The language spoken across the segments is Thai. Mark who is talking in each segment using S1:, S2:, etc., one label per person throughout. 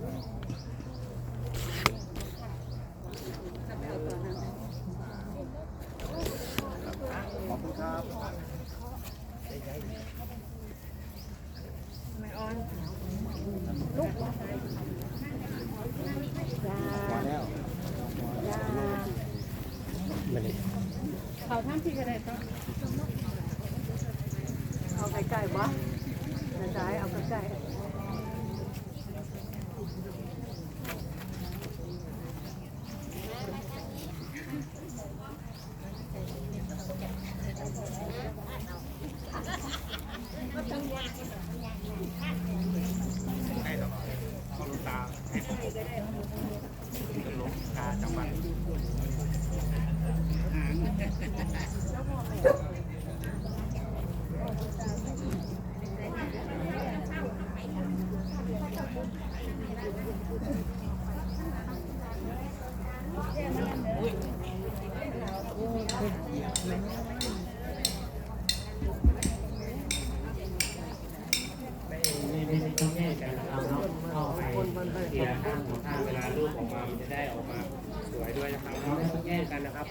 S1: เขาท่านที่กระไดก็
S2: เอาใกล้ๆบ่นะจ๊ะเอาใกล้
S3: ไม่ไม่ไม่ต้องแยกกันนะครับเนาะเข้าไปเทียร์ข้างของข้างเวลารูปออกมามันจะได้ออกมาสวยด้วยนะครับเนาะไม่ต้องแย กันนะครับ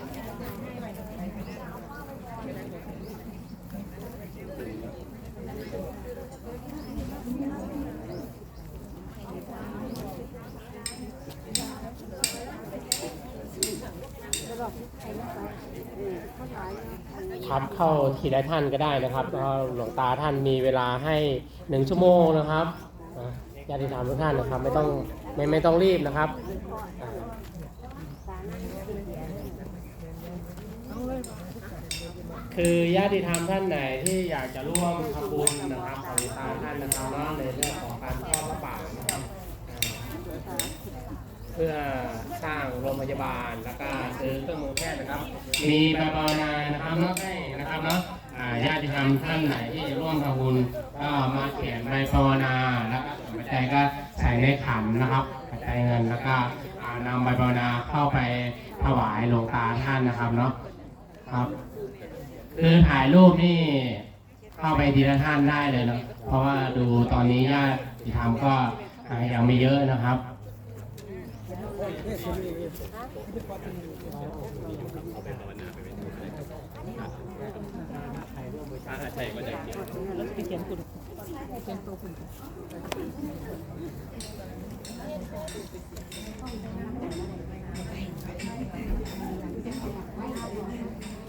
S3: ครับเข้าทีละท่านก็ได้นะครับเพราะหลวงตาท่านมีเวลาให้หนึ่งชั่วโมงนะครับอะญาติธรรมทุกท่านนะครับ ไม่ต้องไม่ไม่ต้องรีบนะครับอะ คือญาติธรรมท่านไหนที่อยากจะร่วมทำบุญนะครับของหลวงท่านนะครับเนาะในเรื่องของการทอดพระป่านะครับเพื่อสร้างโรงพยาบาลแล้วก็ซื้อเครื่องมือแพทย์นะครับ มีใบภาวนานะครับเนาะให้นะครับเนาะญาติธรรมท่านไหนที่จะร่วมทำบุญก็มาเขียนใบภาวนาแล้วก็ปัจจัยก็ใส่ในขันนะครับปัจจัยเงินแล้วก็นำใบภาวนาเข้าไปถวายหลวงตาท่านนะครับเนาะครับ คือถ่ายรูปนี่เข้าไปทีละท่านได้เลยเนาะเพราะว่าดูตอนนี้ญาติธรรมก็ยังไม่เยอะนะครับ
S2: เ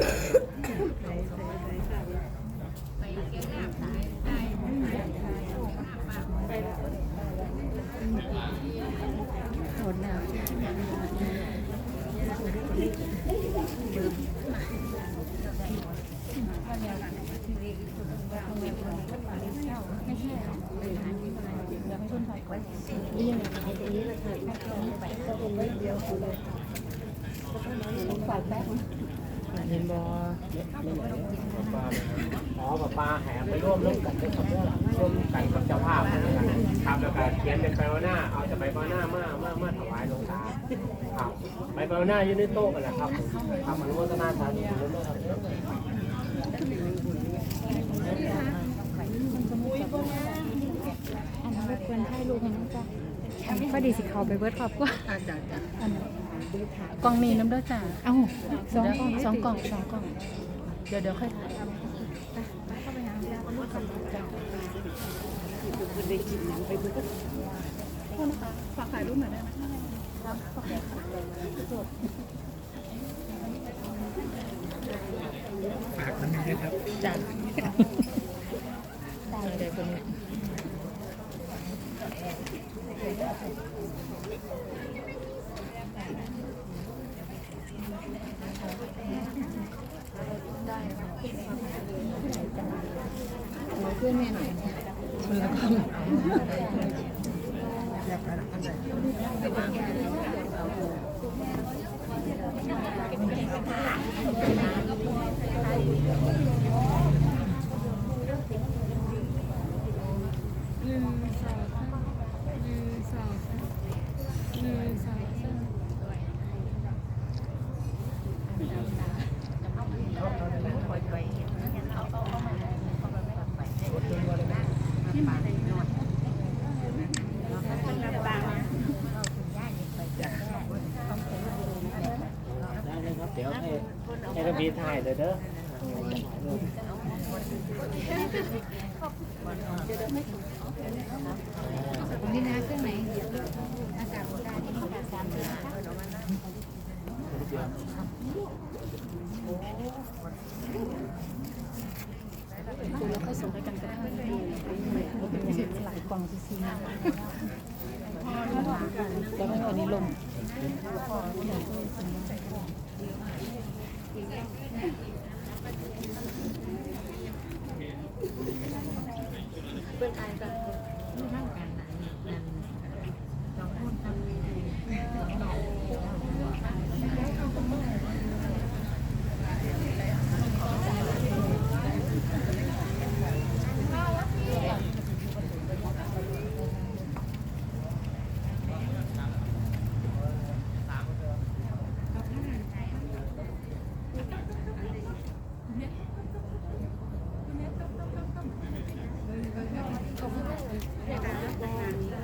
S2: Thank you. เห็นบ่
S3: อ๋อปลาปลาแห่ไปร่วมร่วมกันด้วยครับร่วมกันกับเจ้าภาพนะครับครับแล้วก็เขียนเป็นไปวหน้า เอาจะไปวหน้ามามามาถวายหลวงตาครับไปไปว่าหน้ายู่ในโต๊ะกันแหละครับครับอนุโมทนาสาธุบุญด้วยครับ
S1: อันนั้นรบกวนให้ลูกน้องจ้า อันนี้พอดีสิเขาไปเบิร์ดขอบกว่า
S2: อาจารย์จ้ะ
S1: อันนั้นกล่องมีน้ำเด้อจ้าเอ้าสองกล่องสองกล่องสองกล่อง เดี๋ยวเดี๋ยวค่อยถ่ายไปไปเข้าไปหาแล้วลูกกันจ้า
S2: ได้กินหนังไปเบิด
S1: โทษนะคะฝากถ่ายรูปหน่อยได้ไหมครับฝากถ่ายจด
S4: ฝากมันนี้นะครับ
S2: จ้ะได้เลยคนนี้ได้
S1: วยแม่หน่อยคนละ กล้อง
S3: ได้เลยครับ เดี๋ยวให้ ให้ระบีถ่ายเลยเด้อ
S1: นี่นะเครื่องไหนอากาศได้ที่อากาศสามเดือนนะคะแล้วค่อยส่งให้กันก็ได้เป็นเสียหลายกล่องซีๆแล้วก็อันนี้ลง
S4: เ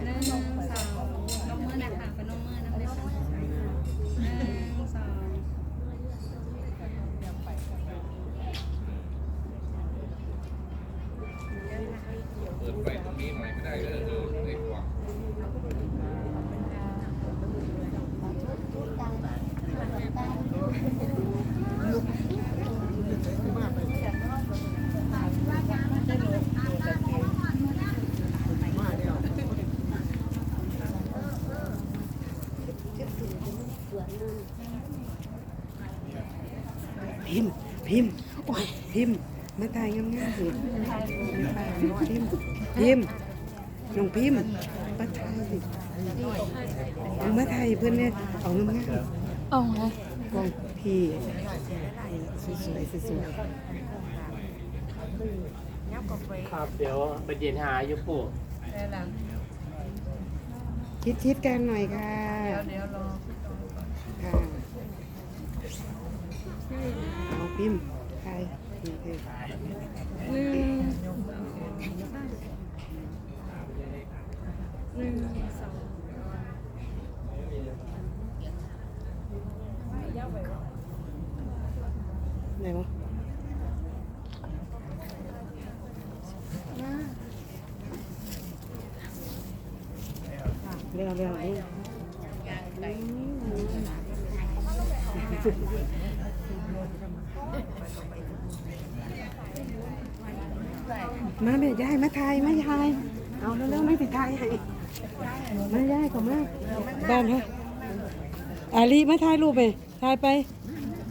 S4: 嗯
S2: พิมพ์มาถ่ายงามๆสิพิมพ์พิมพ์น้องพิมพ์มาถ่ายสิเอามาถ่ายเพื่อนเนี่ยเอางาม
S1: เอาไง
S2: ๆกล้องพี่สวยๆสวย
S3: ครับเดี๋ยวไปเย็นหาอยู่ปู่
S2: ๆชิดๆกันหน่อยค่ะเดี๋ยวรอค่ะเอาพิมพ์ถ่า ยนี่เออไหนวะเร็วเร็วเร็ว มาแม่ยายมาถ่ายมาถ่ายเอาเร็วๆไม่ติดถ่ายให้มายายก็มาบ้านฮะอาลีมาถ่ายรูปไปถ่ายไป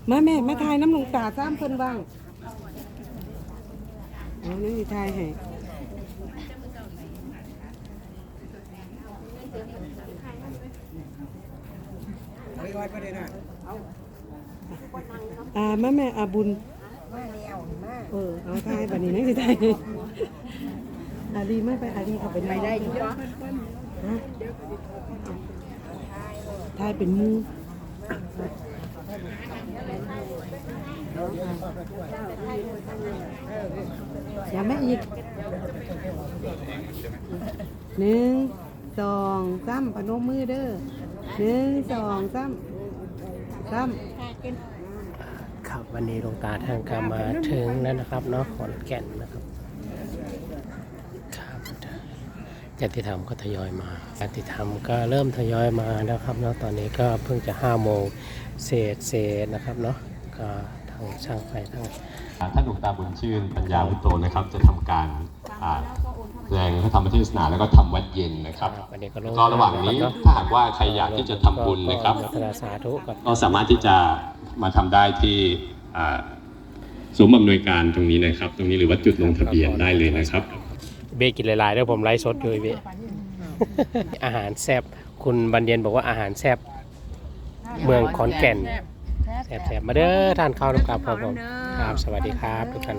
S2: มาแม่มาถ่ายน้ำลงตาซ้ำเพิ่นบ้างเอานี่ติดถ่ายให้อ่าแม่แม่อาบุญ เออเอาทายแบบนี้นะสิทายอาลีไม่ไปอาลีเอาไปไปได้อยู่ปะฮะทายเป็นมูอย่าแม่อีกหนึ่งสองสามพนมือเด้อหนึ่งสองสา มซ้
S3: ครับ วันนี้หลวงตาท่านก็มาถึงแล้วนะครับเนาะขอนแก่นนะครับครับญาติธรรมก็ทยอยมาญาติธรรมก็เริ่มทยอยมาแล้วครับเนาะตอนนี้ก็เพิ่งจะห้าโมงเศษเศษนะครับเนาะก็ทางช่างไฟทั้ง
S5: ท่านหลวงตาบุญชื่นปัญญาวุโตนะครับ จะทำการอ่า แสดงพระธรรมเทศนาแล้วก็ทำวัดเย็นนะครับ
S3: วันนี้ก็ล
S5: ก็ระหว่างนี้ถ้าหากว่าใครอยากที่จะทำบุญนะครับ
S3: ก็อนุโมทนาสาธุกับ
S5: ก็สามารถที่จะมาทำได้ที่อ่าศูนย์อำนวยการตรงนี้นะครับ ตรงนี้หรือว่าจุดลงทะเบียนได้เลยนะครับ
S3: เบกินหลายๆด้วยผมไลฟ์สดอยู่เบอาหารแซบคุณบันเย็นบอกว่าอาหารแซบเมืองขอนแก่นแซบๆมาเด้อทานข้าวน้ำกับผมครับ สวัสดีครับทุกท่าน